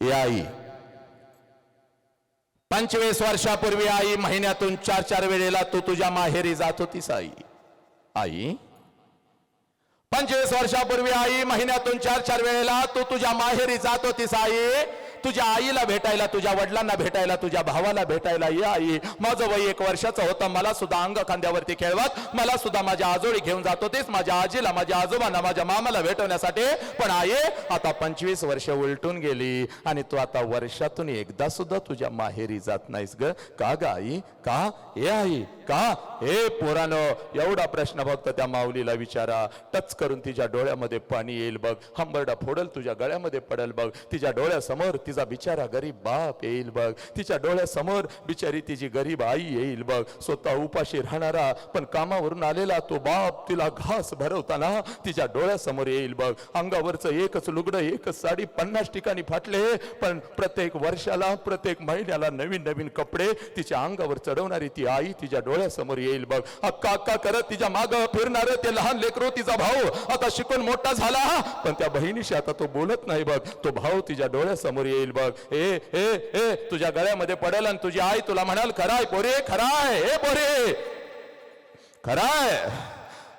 आई पंचवीस वर्षापूर्वी आई महिन्यातून चार चार वेळेला तू तुझ्या माहेरी जात होतीस आई. आई पंचवीस वर्षापूर्वी आई महिन्यातून चार चार वेळेला तू तुझ्या माहेरी जात होतीस आई. तुझ्या आईला भेटायला तुझ्या वडिलांना भेटायला तुझ्या भावाला भेटायला ये आई. माझं वय एक वर्षाचं होतं. मला सुद्धा अंग खांद्यावरती खेळवत मला सुद्धा माझ्या आजोळी घेऊन जात होतीस. माझ्या आजीला माझ्या आजोबांना माझ्या मामाला भेटवण्यासाठी. पण आई आता पंचवीस वर्ष उलटून गेली आणि तू आता वर्षातून एकदा सुद्धा तुझ्या माहेरी जात नाहीस ग. का ग आई? का? ये आई. का? हे पोरानं एवढा प्रश्न फक्त त्या माऊलीला विचारा. टच करून तिच्या डोळ्यामध्ये पाणी येईल बघ. हंबरडा फोडल तुझ्या गळ्यामध्ये पडेल बघ. तिच्या डोळ्यासमोर तिचा बिचारा गरीब बाप येईल बघ. तिच्या डोळ्यासमोर बिचारी तिची गरीब आई येईल बघ. स्वतः उपाशी राहणारा पण कामावरून आलेला तो बाप तिला घास भरवताना तिच्या डोळ्यासमोर येईल बघ. अंगावरचं एकच लुगडं एकच साडी पन्नास ठिकाणी फाटले पण प्रत्येक वर्षाला प्रत्येक महिन्याला नवीन नवीन कपडे तिच्या अंगावर चढवणारी ती आई तिच्या डोळ्या डोळ्यासमोर येईल बघ. अक्का अक्का करत तिच्या माग फिरणार ते लहान लेकरो तिचा भाऊ. आता शिकून मोठा झाला पण त्या बहिणीशी आता तो बोलत नाही बघ. तो भाऊ तिच्या डोळ्यासमोर येईल बघ. ए ए ए तुझ्या गळ्यामध्ये पडेल आणि तुझी आई तुला म्हणाल खराय पोरे खराय हे पोरे खराय.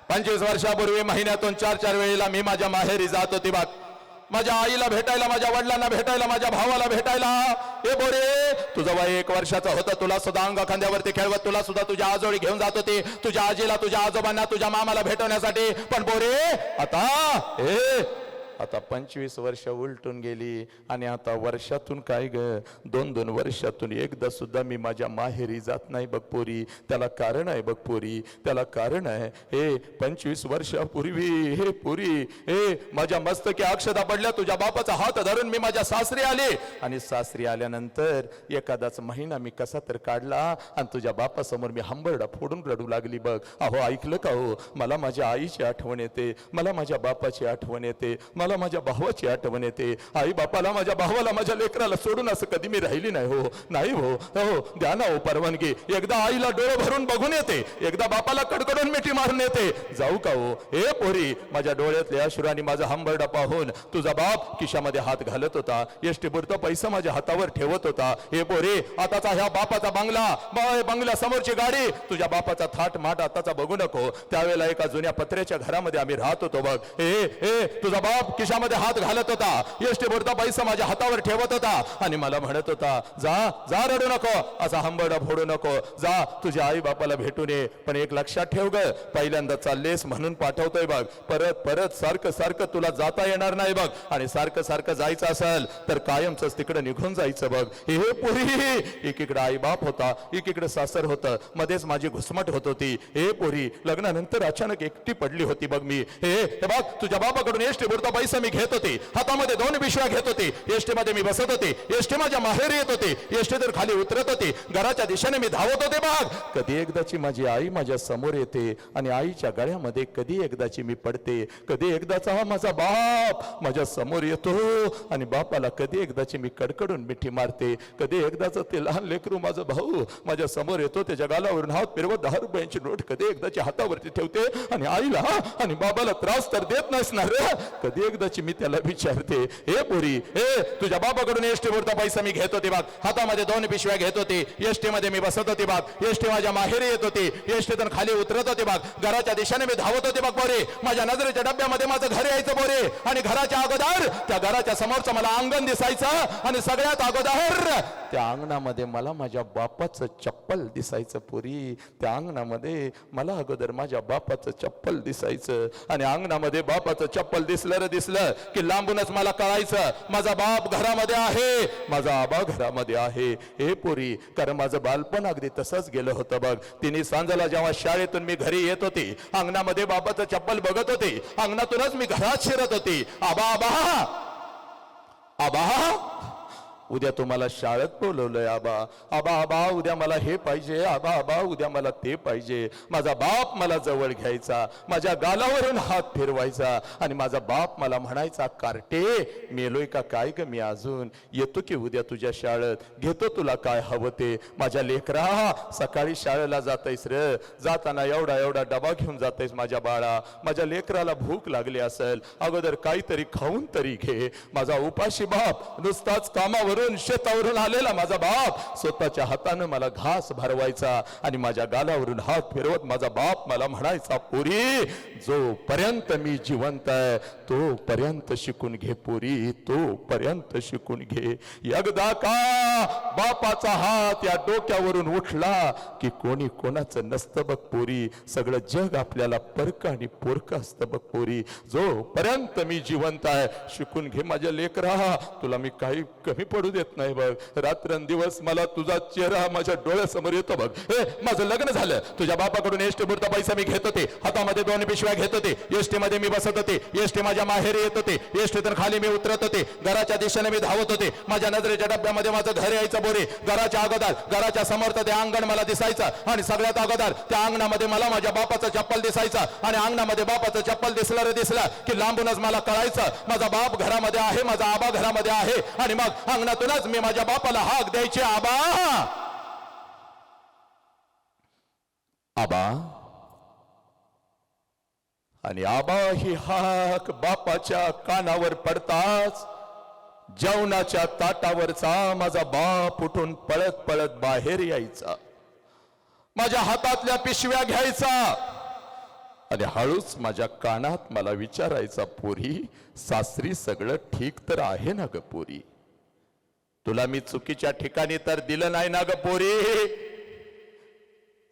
पंचवीस वर्षापूर्वी महिन्यातून चार चार वेळेला मी माझ्या माहेरी जात होती बघ. माझ्या आईला भेटायला माझ्या वडिलांना भेटायला माझ्या भावाला भेटायला. हे बोरे तुझा वय एक वर्षाचा होता तुला सुद्धा अंग खांद्यावरती खेळवत तुला सुद्धा तुझ्या आजोळी घेऊन जात होती. तुझ्या आजीला तुझ्या आजोबांना तुझ्या मामाला भेटवण्यासाठी. पण बोरे आता हे आता पंचवीस वर्ष उलटून गेली आणि आता वर्षातून काय ग? दोन दोन वर्षातून एकदा सुद्धा मी माझ्या माहेरी जात नाही बघ पोरी. त्याला कारण आहे बघ पोरी. त्याला कारण आहे हे पंचवीस वर्षापूर्वी हे पुरी हे माझ्या मस्तकी अक्षता पडल्या तुझ्या बापाचा हात धरून मी माझ्या सासरी आले. आणि सासरी आल्यानंतर एखादाच महिना मी कसा तर काढला आणि तुझ्या बापासमोर मी हंबरडा फोडून रडू लागली बघ. अहो ऐकलं का हो? मला माझ्या आईची आठवण येते मला माझ्या बापाची आठवण येते मला माझ्या भावाची आठवण येते. आई बापाला माझ्या भावाला माझ्या लेकराला सोडून असं कधी मी राहिली नाही हो. नाही हो. हो, हो. द्या ना हो परवानगी. एकदा आईला डोळे भरून बघून येते. एकदा बापाला कडकडून मिठी मारून येते. जाऊ का हो? हे पोरी माझ्या डोळ्यातले अश्रू माझा हंबरडा पाहून तुझा बाप खिशामध्ये हात घालत होता. एसटी पैसा माझ्या हातावर ठेवत होता. हे पोरी आताचा ह्या बापाचा बंगला बाय बंगला समोरची गाडी तुझ्या बापाचा थाट माट आताचा बघू नको. त्यावेळेला एका जुन्या पत्र्याच्या घरामध्ये आम्ही राहत होतो बघ. हे हे तुझा बाप खिशामध्ये हात घालत होता. यष्टी पुरता पैसा माझ्या हातावर ठेवत होता. आणि मला म्हणत होता जा जा रडू नको. असा हंबरडा फोडू नको. जा तुझ्या आई बापाला भेटून ये पण एक लक्षात ठेव ग. पहिल्यांदा चाललेस म्हणून पाठवतोय बघ. परत परत सारखं सारखं तुला जाता येणार नाही बघ. आणि सारखं सारखं जायचं असेल तर कायमच तिकडे निघून जायचं बघ. हे पुरी! एकीकडे आई बाप होता. एकीकडे सासर होतं. मध्येच माझी घुसमट होत होती. हे पोरी! लग्नानंतर अचानक एकटी पडली होती बघ मी. हे बघ तुझ्या बापाकडून एसटी पुरता पैसे मी घेत होते. हातामध्ये दोन पिशव्या घेत होते. एसटीमध्ये मी बसत होते. एसटी माझ्या माहेरी येत होते. एसटी तर खाली उतरत होते. घराच्या दिशेने मी धावत होते बाग. कधी एकदाची माझी आई माझ्यासमोर येते आणि आईच्या गळ्यामध्ये कधी एकदाची मी पडते. कधी एकदाचा हा माझा बाप माझ्यासमोर येतो आणि बापाला कधी एकदाची मी कडकडून मिठी मारते. कधी एकदाचं ते लहान लेकरू माझा भाऊ माझ्यासमोर येतो. त्याच्या गालावरून हात फिरवत दहा रुपयांची नोट कधी एकदाची हातावरती ठेवते आणि आईला आणि बाबाला त्रास तर देत नसणार कधी एकदाची मी त्याला विचारते हे पोरी हे तुझ्या बाबाकडून एसटी वरचा पैसा मी घेत होते बाग. हातामध्ये दोन पिशव्या घेत होते एसटी मध्ये मी बसत होते बाग. एसटी माझ्या माहेरी येत होते एसटीतून खाली उतरत होते बाग. घराच्या दिशेने मी धावत होते बाग बोरे माझ्या नजरेच्या डब्यामध्ये माझं घर यायचं बोरे आणि घराच्या अगोदर त्या घराच्या समोरचं मला अंगण दिसायचं आणि सगळ्यात अगोदर त्या अंगणामध्ये मला माझ्या बापाचं चप्पल दिसायचं पुरी. त्या अंगणामध्ये मला अगोदर माझ्या बापाचं चप्पल दिसायचं आणि अंगणामध्ये बापाचं चप्पल दिसलं रे दिसलं की लांबूनच मला कळायचं माझा बाप घरामध्ये आहे. माझा आबा घरामध्ये आहे. हे पुरी कारण माझं बालपण अगदी तसंच गेलं होतं बघ. तिने सांजाला जेव्हा शाळेतून मी घरी येत होते अंगणामध्ये बाबाचं चप्पल बघत होते. अंगणातूनच मी घरात शिरत होते. आबा आबा! आबा! उद्या तुम्हाला शाळेत बोलवलंय आबा. आबा आबा उद्या मला हे पाहिजे आबा आबा उद्या मला ते पाहिजे. माझा बाप मला जवळ घ्यायचा माझ्या गालावरून हात फिरवायचा आणि माझा बाप मला म्हणायचा कार्टे मेलोय का काय ग मी अजून? येतो की उद्या तुझ्या शाळेत? घेतो तुला काय हवं ते? माझ्या लेकरा सकाळी शाळेला जातायस रे. जाताना एवढा एवढा डबा घेऊन जातायस माझ्या बाळा. माझ्या लेकराला भूक लागली असेल अगोदर काहीतरी खाऊन तरी घे. माझा उपाशी बाप नुसताच कामावरून शेतावरून आलेला माझा बाप स्वतःच्या हातानं मला घास भरवायचा आणि माझ्या गालावरून हात फिरवत माझा बाप मला म्हणायचा पुरी जोपर्यंत मी जिवंत आहे तोपर्यंत शिकून घे पुरी तोपर्यंत शिकून घे. एकदा का बापाचा हात या डोक्यावरून उठला की कोणी कोणाचं नसतं बघ पोरी सगळं जग आपल्याला परक आणि पोरक असतं बघ पोरी. जोपर्यंत मी जिवंत आहे शिकून घे माझ्या लेकरा तुला मी काही कमी पडू देत नाही बघ. रात्रंदिवस मला तुझा चेहरा माझ्या डोळ्यासमोर येतो बघ. हे माझं लग्न झालं. तुझ्या बापाकडून एसटी पुरता पैसा मी घेत होते. हातामध्ये दोन पिशव्या घेत होते. एसटी मध्ये मी बसत होते. एसटी माझ्या माहेरी येत होते. एसटीतून खाली मी उतरत होते. घराच्या दिशेने मी धावत होते. माझ्या नजरेच्या डब्यामध्ये माझं घर यायचं बोरे. घराच्या अगोदर घराच्या समोर ते अंगण मला दिसायचं. आणि सगळ्यात अगोदर त्या अंगणामध्ये मला माझ्या बापाचं चप्पल दिसायचा. आणि अंगणामध्ये बापाचं चप्पल दिसलं रे दिसलं की लांबूनच मला कळायचं. माझा बाप घरामध्ये आहे माझा आबा घरामध्ये आहे. आणि मग अंगणात माध्यमातूनच मी माझ्या बापाला हाक द्यायचे आबा. आबा. आणि आबा ही हाक बापाच्या कानावर पडताच जेवणाच्या ताटावरचा माझा बाप उठून पळत पळत बाहेर यायचा. माझ्या हातातल्या पिशव्या घ्यायचा. आणि हळूच माझ्या कानात मला विचारायचा पोरी सासरी सगळं ठीक तर आहे ना ग पोरी? तुला मी चुकीच्या ठिकाणी तर दिलं नाही ना ग पोरी?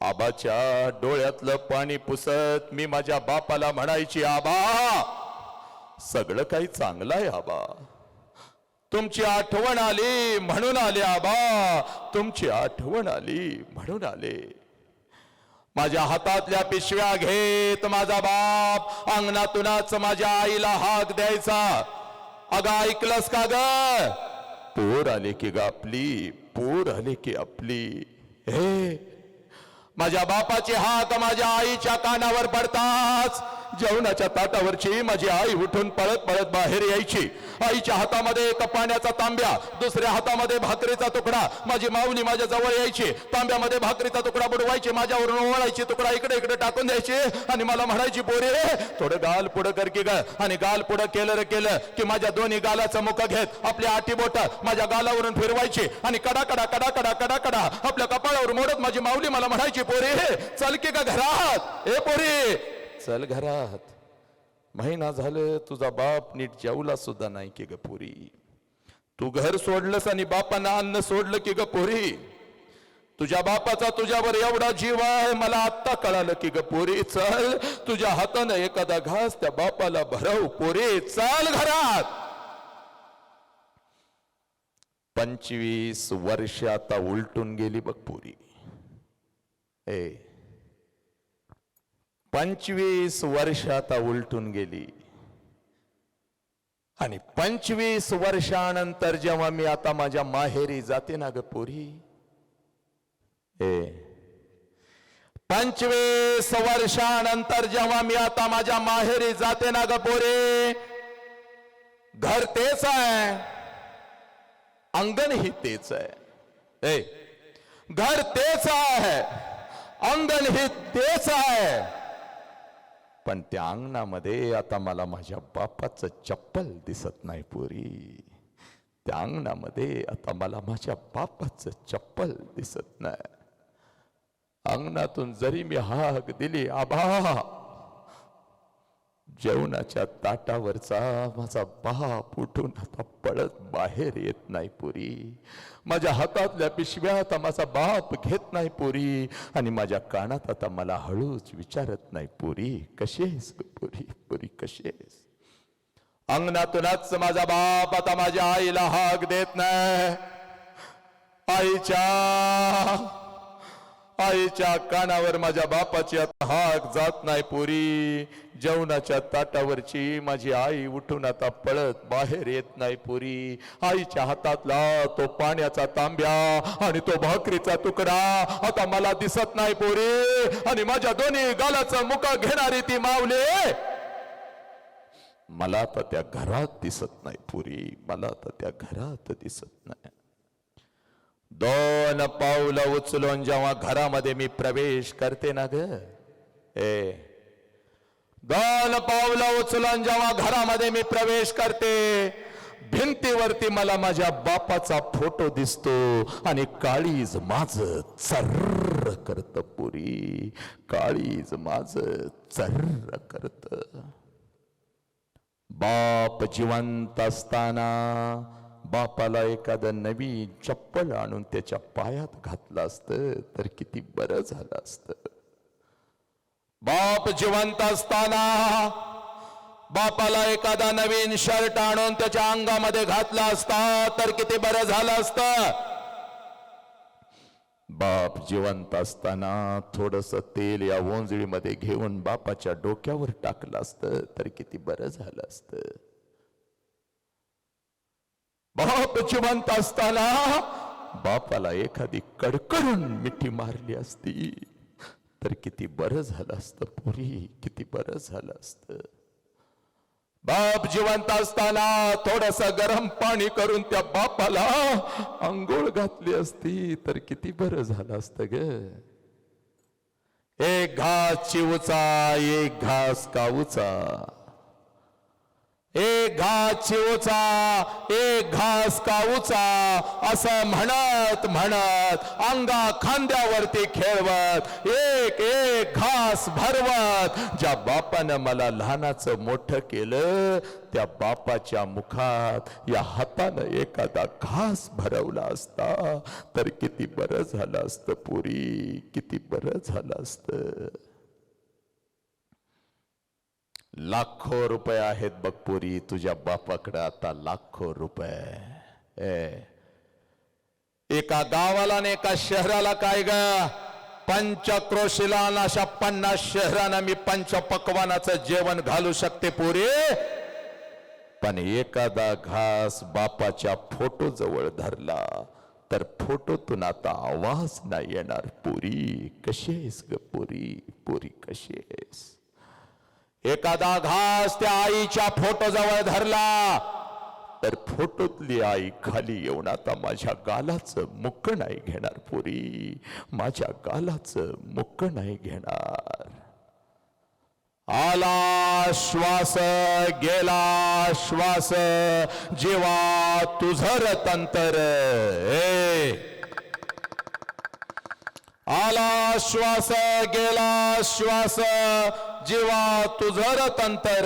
आबाच्या डोळ्यातलं पाणी पुसत मी माझ्या बापाला म्हणायची आबा सगळं काही चांगलं आहे आबा. तुमची आठवण आली म्हणून आले आबा. तुमची आठवण आली म्हणून आले. माझ्या हातातल्या पिशव्या घेत माझा बाप अंगणातूनच माझ्या आईला हाक द्यायचा. अगं ऐकलंस का ग? पोर आले की ग आपली पोर आले की आपली. हे माझ्या बापाचे हात माझ्या आईच्या कानावर पडताच. जेवणाच्या ताटावरची माझी आई उठून पळत पळत बाहेर यायची. आईच्या हातामध्ये एक पाण्याचा तांब्या दुसऱ्या हातामध्ये भाकरीचा तुकडा. माझी माऊली माझ्या जवळ यायची. तांब्यामध्ये भाकरीचा तुकडा बुडवायची माझ्यावरून ओळायची तुकडा इकडे इकडे टाकून द्यायची. आणि मला म्हणायची पोरे थोडं गाल पुढं कर की ग. आणि गाल पुढं केलं रे केलं की माझ्या दोन्ही गालाचं मुख घेत आपल्या आठी बोट माझ्या गालावरून फिरवायची. आणि कडा कडा कडा कडा कडा कडा आपल्या कपाळावर मोडत माझी माऊली मला म्हणायची पोरे चल की का घरात. ए पोरे चल घरात. महिना झालं तुझा बाप नीट जेवला सुद्धा नाही की ग पोरी. तू घर सोडलंस आणि बापानं अन्न सोडलं की ग पोरी. तुझ्या बापाचा तुझ्यावर एवढा जीव आहे मला आत्ता कळालं की ग पोरी. चल तुझ्या हातानं एखादा घास त्या बापाला भरव पोरी. चल घरात. पंचवीस वर्ष आता उलटून गेली बघ पोरी. ए पंचवीस वर्ष आता उलटून गेली. आणि पंचवीस वर्षानंतर जेव्हा मी आता माझ्या माहेरी जाते ना ग पोरी. ए. पंचवीस वर्षानंतर जेव्हा मी आता माझ्या माहेरी जाते ना ग पोरे घर तेच आहे. अंगण ही तेच आहे. ए घर तेच आहे. अंगण ही तेच आहे. पण त्या अंगणामध्ये आता मला माझ्या बापाचं चप्पल दिसत नाही पुरी. त्या अंगणामध्ये आता मला माझ्या बापाचं चप्पल दिसत नाही. अंगणातून जरी मी हाक दिली आबा जेवणाच्या ताटावरचा माझा बाप उठून आता पळत बाहेर येत नाही पुरी. माझ्या हातातल्या पिशव्या आता माझा बाप घेत नाही पुरी. आणि माझ्या कानात आता मला हळूच विचारत नाही पुरी कशीस पुरी? पुरी कशीस अंगणातूनच माझा बाप आता माझ्या आईला हाक देत नाही. आईच्या आईच्या कानावर माझ्या बापाची आता हाक जात नाही पुरी. जेवणाच्या ताटावरची माझी आई उठून आता पळत बाहेर येत नाही पुरी. आईच्या हातातला तो पाण्याचा तांब्या आणि तो भाकरीचा तुकडा आता मला दिसत नाही पुरी. आणि माझ्या दोन्ही गालाचा मुका घेणारी ती मावले मला तर त्या घरात दिसत नाही पुरी. मला तर त्या घरात दिसत नाही. दोन पावलं उचलून जेव्हा घरामध्ये मी प्रवेश करते ना ग ए दोन पावलं उचलून जेव्हा घरामध्ये मी प्रवेश करते भिंतीवरती मला माझ्या बापाचा फोटो दिसतो आणि काळीज माझ चर्र करत पुरी काळीज माझ चर्र करत. बाप जिवंत असताना बापाला एखादं नवीन चप्पल आणून त्याच्या पायात घातलं असतं तर किती बरं झालं असतं. बाप जिवंत असताना बापाला एखादा नवीन शर्ट आणून त्याच्या अंगामध्ये घातला असता तर किती बरं झालं असतं. बाप जिवंत असताना थोडस तेल या ओंजळीमध्ये घेऊन बापाच्या डोक्यावर टाकलं असतं तर किती बरं झालं असतं. बाप जिवंत असताना बापाला एखादी कडकडून मिठी मारली असती. तर किती बरं झालं असतं पुरी किती बरं झालं असतं. बाप जिवंत असताना थोडस गरम पाणी करून त्या बापाला आंघोळ घातली असती तर किती बरं झालं असतं ग. एक घास चिवचा एक घास काऊचा. एक घास चिवचा एक घास काऊचा असं म्हणत म्हणत अंगा खांद्यावरती खेळवत एक एक घास भरवत. ज्या बापानं मला लहानाचं मोठं केलं त्या बापाच्या मुखात या हातानं एखादा घास भरवला असता तर किती बरं झालं असतं पुरी किती बरं झालं असतं. लाखो रुपये आहेत बघ पुरी तुझ्या बापाकडे आता लाखो रुपये. एका गावाला आणि एका शहराला काय ग? पंचक्रोशीला अशा पन्नास शहरांना मी पंच पकवानाचं जेवण घालू शकते पोरी. पण एखादा घास बापाच्या फोटो जवळ धरला तर फोटोतून आता आवाज नाही येणार पुरी. कशी आहेस ग पुरी? पुरी कशी आहेस? एखादा घास त्या आईच्या फोटो जवळ धरला तर फोटोतली आई खाली येऊन आता माझ्या गालाचं मुक्क नाही घेणार पुरी. माझ्या गालाचं मुक्क नाही घेणार. आला श्वास गेला श्वास जेव्हा तुझर तंतर ए. आला श्वास गेला श्वास जेव्हा तुझर तंतर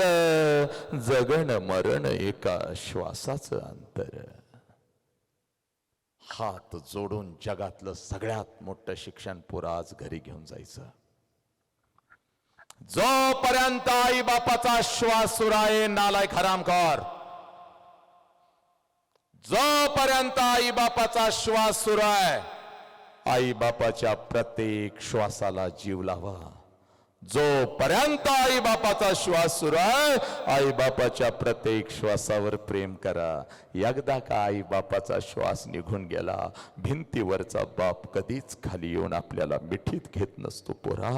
जगण मरण एका श्वासाचं अंतर. हात जोडून जगातलं सगळ्यात मोठं शिक्षण पुरा आज घरी घेऊन जायचं. जोपर्यंत आई बापाचा श्वास सुराय नालाय नालायक हरामखोर जोपर्यंत आई बापाचा श्वास सुराय आई बापाच्या प्रत्येक श्वासाला जीव लावा. जोपर्यंत आई बापाचा श्वास सुरू आहे आई बापाच्या प्रत्येक श्वासावर प्रेम करा. एकदा का आई बापाचा श्वास निघून गेला भिंतीवरचा बाप कधीच खाली येऊन आपल्याला मिठीत घेत नसतो पोरा.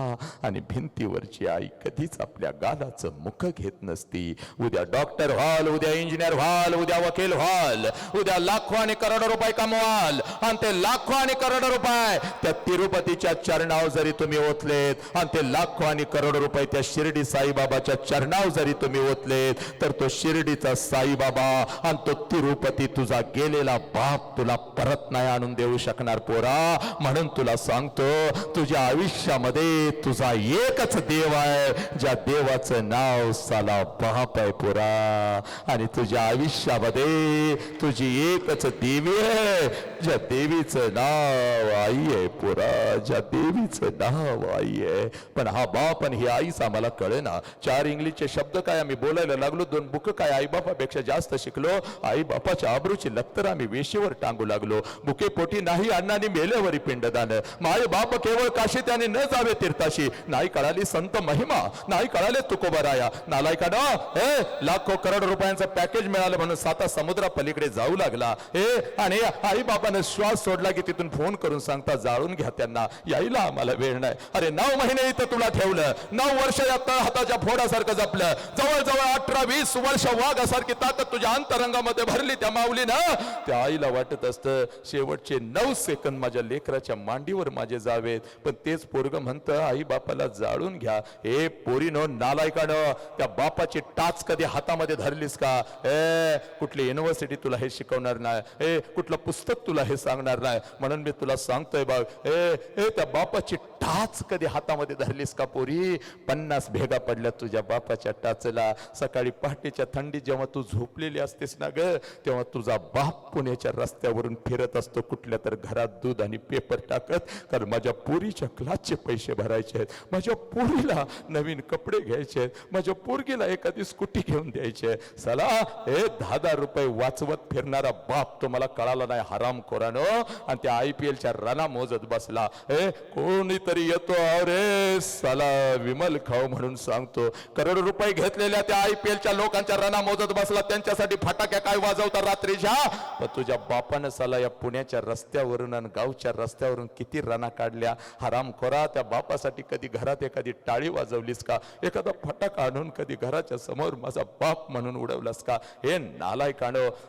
आणि भिंतीवरची आई कधीच आपल्या गालाचं मुख घेत नसती. उद्या डॉक्टर व्हाल उद्या इंजिनियर व्हाल उद्या वकील व्हाल उद्या लाखो आणि करोडो रुपये कमवाल. आणि ते लाखो आणि करोडो रुपये त्या तिरुपतीच्या चरणावर जरी तुम्ही ओतलेत आणि ते लाखो आणि करोडो रुपये त्या शिर्डी साईबाबाच्या चरणाव जरी तुम्ही ओतलेत तर तो शिर्डीचा साईबाबा आणि तो तिरुपती तुझा गेलेला बाप तुला परत नाही आणून देऊ शकणार पोरा. म्हणून तुला सांगतो तुझ्या आयुष्यामध्ये तुझा एकच देव आहे ज्या देवाचं नाव साला बाप आहे पोरा. आणि तुझ्या आयुष्यामध्ये तुझी एकच देवी आहे ज्या देवीचं नाव आई आहे पोरा देवीचं नाव आई आहे पण हा बाप आणि ही आईच आम्हाला कळेना. चार इंग्लिशचे शब्द काय आम्ही बोलायला लागलो? दोन बुक काय आई बापापेक्षा जास्त शिकलो? आई बापाच्या आबरूची लक्तर आम्ही वेशीवर टांगू लागलो. बुके पोटी नाही अण्णांनी मेल्यावरी पिंडदान. माय बाप केवळ काशी त्याने न जावे तीर्थाशी. नाही कळाली संत महिमा नाही कळाले तुकोबराया. नालायकानं हे लाखो करोड रुपयांचं पॅकेज मिळालं म्हणून साता समुद्रा पलीकडे जाऊ लागला. हे आणि आई बापानं श्वास सोडला की तिथून फोन करून सांगता जाळून घ्या त्यांना. यायला आम्हाला वेळ नाही. अरे नऊ महिने इथं तुला ठेवलं. नऊ वर्ष या तळ हाताच्या फोडासारखं जपलं. जवळजवळ अठरा वीस वर्ष वाघासारखी ताकद तुझ्या अंतरंगामध्ये भरली त्या माऊलीनं. त्या आईला वाटत असतं शेवटचे नऊ सेकंद माझ्या लेकराच्या मांडीवर माझे जावेत. पण तेच पोरग म्हणतं आई बापाला जाळून घ्या. ए पोरीनो नालायकानं त्या बापाची टाच कधी हातामध्ये धरलीस का? ए कुठली युनिव्हर्सिटी तुला हे शिकवणार नाही. ए कुठलं पुस्तक तुला हे सांगणार नाही. म्हणून मी तुला सांगतोय बाब ए ए त्या बापाची टाच कधी हातामध्ये धरलीस का पोरी? पन्नास भेगा पडल्या तुझ्या बापाच्या टाचला. सकाळी पहाटेच्या थंडीत जेव्हा तू झोपलेली असतेस ना ग तेव्हा तुझा बाप पुण्याच्या रस्त्यावरून फिरत असतो कुठल्या तर घरात दूध आणि पेपर टाकत. कारण माझ्या पोरीच्या क्लासचे पैसे भरायचे आहेत. माझ्या पोरीला नवीन कपडे घ्यायचे आहेत. माझ्या पोरगीला एखादी स्कूटी घेऊन द्यायची आहे. चला हे दहा दहा रुपये वाचवत फिरणारा बाप तुम्हाला कळाला नाही हराम खोरानो आणि त्या आय पी एलच्या रना मोजत बसला हे कोणीतरी येतो अरे साला विमल खाऊ म्हणून सांगतो. करोड रुपये घेतलेल्या त्या आय पी एलच्या लोकांच्या रना मोजत बसला त्यांच्यासाठी फटाक्या काय वाजवता रात्रीच्या पण तुझ्या बापानं साला या पुण्याच्या रस्त्यावरून आणि गावच्या रस्त्यावरून किती रना काढल्या? हराम खोरा त्या बापासाठी कधी घरात एखादी टाळी वाजवलीस का? एखादा फटाका आणून कधी घराच्या समोर माझा बाप म्हणून उडवलास का? हे नालाय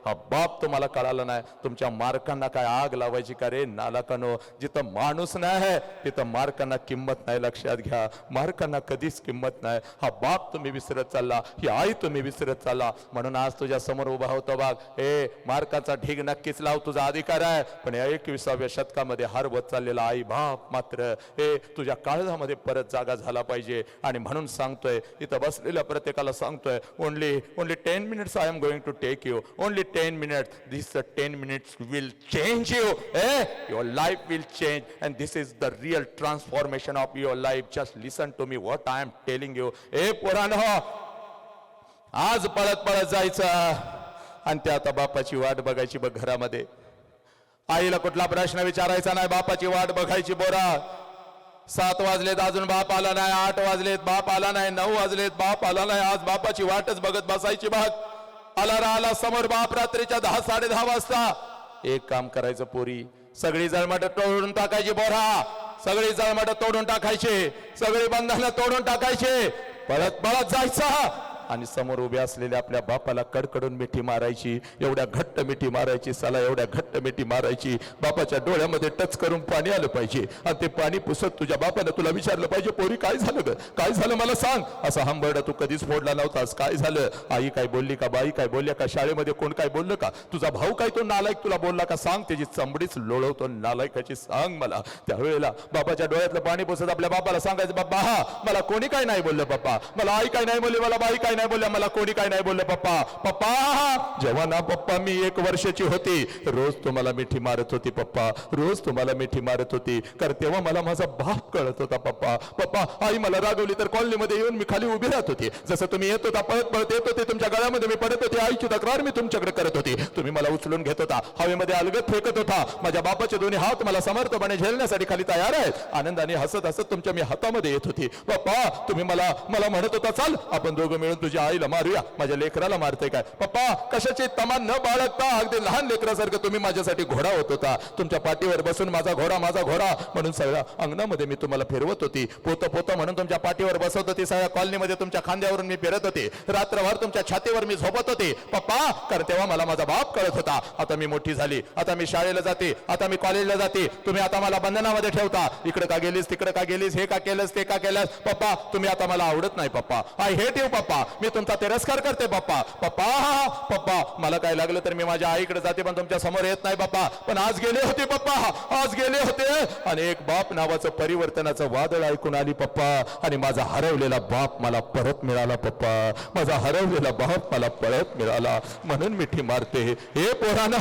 हा बाप तुम्हाला कळाला नाही. तुमच्या मार्कांना काय आग लावायची का रे? नालाकानो जिथं माणूस नाही तिथं मार्कांना किंमत नाही लक्षात घ्या. मार्कांना कधीच किंमत नाही. हा बाप तुम्ही विसरत चालला ही आई तुम्ही विसरत चालला. म्हणून आज तुझ्या समोर उभा होतो बाग. ए मार्काचा ढीग नक्कीच लाव तुझा अधिकार आहे. पण या एकविसाव्या शतकामध्ये हरवत चाललेला आई बाप मात्र हे तुझ्या काळजामध्ये परत जागा झाला पाहिजे. आणि म्हणून सांगतोय इथं बसलेल्या प्रत्येकाला सांगतोय only only ten minutes I am going to take you only ten minutes this ten minutes will change you a your life will change and this is the real transformation of your life. Just listen to me what I am telling you. Eh, पोरानो आज पळत पळत जायचं. आणि ते आता बापाची वाट बघायची बघ घरामध्ये. आईला कुठला प्रश्न विचारायचा नाही बापाची वाट बघायची बोरा. सात वाजलेत अजून बाप आला नाही आठ वाजलेत बाप आला नाही नऊ वाजलेत बाप आला नाही. आज बापाची वाटच बघत बसायची बाग आला राहिला समोर बाप रात्रीच्या दहा साडे दहा वाजता. एक काम करायचं पोरी. सगळी जळमाट तोडून टाकायची बोरा सगळी जळमाट तोडून टाकायची. सगळी बंधनं तोडून टाकायचे. पळत पळत जायचं. आणि समोर उभे असलेल्या आपल्या बापाला कडकडून मिठी मारायची एवढ्या घट्ट मिठी मारायची साला एवढ्या घट्ट मिठी मारायची. बापाच्या डोळ्यामध्ये टच करून पाणी आलं पाहिजे. आणि ते पाणी पुसत तुझ्या बापानं तुला विचारलं पाहिजे पोरी काय झालं ग? काय झालं मला सांग? असा हंबरडा तू कधीच फोडला नव्हतास. काय झालं? आई काय बोलली का बाई? काय बोलल्या का? शाळेमध्ये कोण काय बोललं का? तुझा भाऊ काय तो नालायक तुला बोलला का? सांग त्याची चमडीच लोळवतो नालायकाची. सांग मला. त्यावेळेला बापाच्या डोळ्यातलं पाणी पुसत आपल्या बापाला सांगायचं बाबा हा मला कोणी काय नाही बोललं बाबा मला आई काय नाही बोलली मला बाई काय नाही बोलल्या मला कोणी काय नाही बोललं पप्पा. पप्पा जेव्हा ना पप्पा मी एक वर्षाची होती. रोज तुम्हाला मिठी मारत होती पप्पा. रोज तुम्हाला मिठी मारत होती. कारण तेव्हा मला माझा बाप कळत होता पप्पा. पप्पा आई मला रागवली तर कॉलनीमध्ये येऊन मी खाली उभी राहत होती. जसं तुम्ही येत होता पळत पळत येत होते तुमच्या गळ्यामध्ये मी पडत होते. आईची तक्रार मी तुमच्याकडे करत होती. तुम्ही मला उचलून घेत होता. हवेमध्ये अलगत फेकत होता. माझ्या बापाचे दोन्ही हात मला समर्थपणे झेलण्यासाठी खाली तयार आहेत. आनंदाने हसत हसत तुमच्या मी हातामध्ये येत होती. पप्पा तुम्ही मला मला म्हणत होता चाल आपण दोघं मिळून तुझ्या आईला मारूया. माझ्या लेकराला मारते काय? पप्पा कशाची तमान न बाळगता? अगदी लहान लेकरासारखं तुम्ही माझ्यासाठी घोडा होत होता. तुमच्या पाठीवर बसून माझा घोडा माझा घोडा. म्हणून सगळ्या अंगणामध्ये मी तुम्हाला फिरवत होती. पोत पोत म्हणून तुमच्या पाठीवर बसवत होती. सगळ्या कॉलनीमध्ये तुमच्या खांद्यावरून मी फिरत होते. रात्रभर तुमच्या छातीवर मी झोपत होते. पप्पा कारण तेव्हा मला माझा बाप कळत होता. आता मी मोठी झाली. आता मी शाळेला जाते. आता मी कॉलेजला जाते. तुम्ही आता मला बंधनामध्ये ठेवता. इकडे का गेलीस तिकडे का गेलीस हे का केलंस ते का केलंस? पप्पा तुम्ही आता मला आवडत नाही पप्पा. आय हेट यू पप्पा. मी तुमचा तिरस्कार करते पप्पा पप्पा पप्पा मला काय लागलं तर मी माझ्या आईकडे जाते पण तुमच्यासमोर येत नाही पप्पा पण आज गेले होते पप्पा आज गेले होते. आणि एक बाप नावाचं परिवर्तनाचं वादळ ऐकून आली पप्पा आणि माझा हरवलेला बाप मला परत मिळाला पप्पा माझा हरवलेला बाप मला परत मिळाला. म्हणून मिठी मारते. हे पोराना